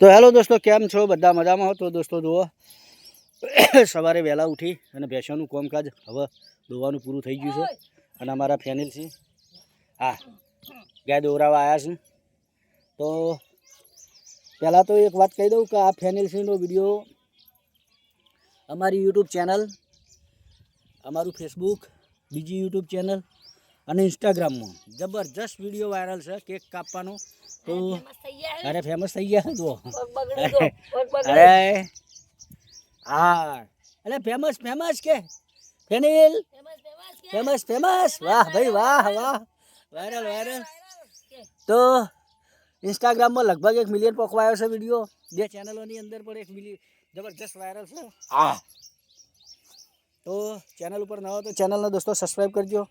તો હેલો દોસ્તો, કેમ છો? બધા મજામાં તો દોસ્તો, જુઓ. સવારે વહેલા ઉઠી અને ભેંસોનું કોમકાજ. હવે દોવાનું પૂરું થઈ ગયું છે અને અમારા ફેનિલ છે. હા, ગાય દોરાવા આવ્યા છે. તો પહેલાં તો એક વાત કહી દઉં કે આ ફેનિલ સિંહનો વીડિયો અમારી યુટ્યુબ ચેનલ, અમારું ફેસબુક, બીજી યુટ્યુબ ચેનલ અને ઇન્સ્ટાગ્રામમાં જબરજસ્ત વીડિયો વાયરલ છે, કેક કાપવાનો. તો? અરે ફેમસ થઈ ગયા તો? અરે હા અરે ફેમસ ફેમસ કે? ફેનિલ? ફેમસ ફેમસ વાહ ભાઈ વાહ વાહ. વાયરલ વાયરલ તો ઇન્સ્ટાગ્રામમાં લગભગ એક મિલિયન પકવાયો છે વીડિયો બે ચેનલોની અંદર પણ એક મિલિયન જબરજસ્ત વાયરલ છે. હા. તો ચેનલ ઉપર નવો તો ચેનલને દોસ્તો સબસ્ક્રાઈબ કરજો.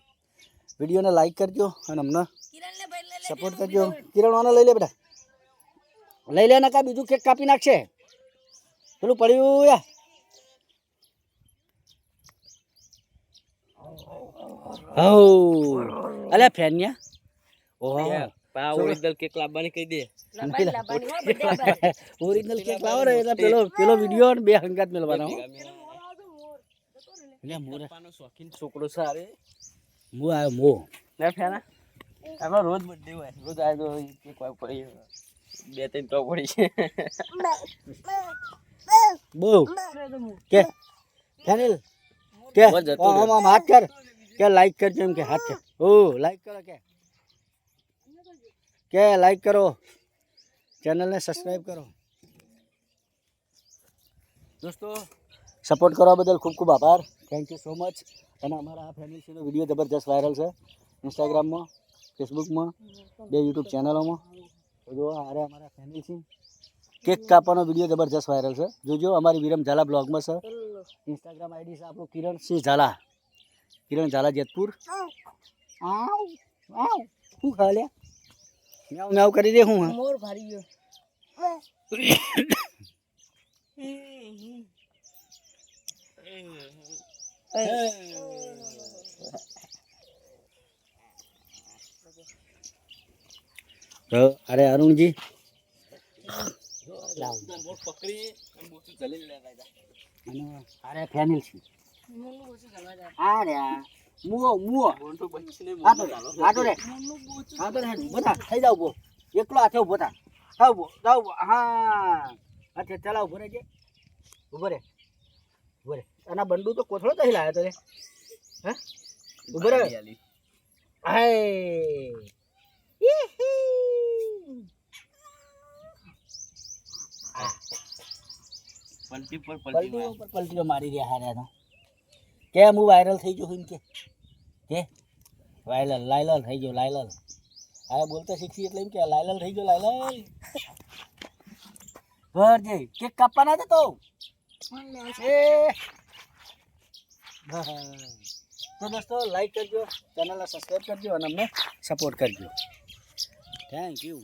વિડીયોને લાઈક કરજો અને અમને સપોર્ટ કરજો. કિરણ આને લઈ લે બેટા લઈ લે નકા બીજું કેક કાપી નાખશે. પેલું પડ્યું યા. હઉ. અલે ફેન્યા ઓહો. ઓરિજિનલ કેક લાવવાની કહી દે. ઓરિજિનલ કેક લાવો ને એટલે પેલો પેલો વીડિયો બે હંગાત મેળવાનો એટલે મોરે. છોકરો સારે મો આવ્યો મો. ના ફેના આપણે રોજ બર્થડે હોય. રોજ આ તો કેક વાગ પડી બે ત્રણ તો પડી છે. બહુ. કે? ફેનિલ? કે? આમ આમ- આમ હાથ કર. કે લાઈક કરજો એમ કે હાથ કર. ઓ લાઈક કરો કે. કે લાઈક કરો. ચેનલને સબસ્ક્રાઈબ કરો. દોસ્તો સપોર્ટ કરવા બદલ ખૂબ ખૂબ આભાર. થેન્ક યુ સો મચ અને અમારા આ ફેમિલી શોનો વીડિયો જબરજસ્ત વાયરલ છે. ઇન્સ્ટાગ્રામમાં ફેસબુકમાં બે યુટ્યુબ ચેનલોમાં. જો અરે અમારા ફેમિલી છે. કેક કાપવાનો વીડિયો જબરજસ્ત વાયરલ છે. જોજો અમારી વિરમ ઝાલા બ્લોગમાં છે. ઇન્સ્ટાગ્રામ આઈડી છે આપણું કિરણ સિંહ ઝાલા. કિરણ ઝાલા જેતપુર. શું ખા લે મ્યાઉ કરી દે હું મોર ભારી ગયો. તો અરે અરુણજી. અરે ફેનિલ છે. અરે મુઓ મુઓ રે રે. બધા થઈ જાવ બો એકલો હાથે ઊભો થા. થાવ બો જાવ હા. હાથે ચલાવ ઊભો રહેજે. ઊભો રે. ઊભો રે. અને બંડુ તો કોથળો તો લાયો તો રે. હે? ઊભો રે. હાય પલટી પર પલટી પલટીઓ માર. ઉપર પલટીઓ મારી રહ્યા હાર્યા તો. કેમ હું વાયરલ થઈ ગયો છું એમ કે? કે? વાયરલ લાયલલ થઈ ગયો લાયલલ. હવે બોલતા શીખી એટલે એમ કે લાયલલ થઈ ગયો લાયલલ. ઘર જઈ કેક કાપવાના હતા તો? એ. હા. તો દોસ્તો લાઈક કરજો ચેનલને સબસ્ક્રાઈબ કરજો અને અમને સપોર્ટ કરજો. Thank you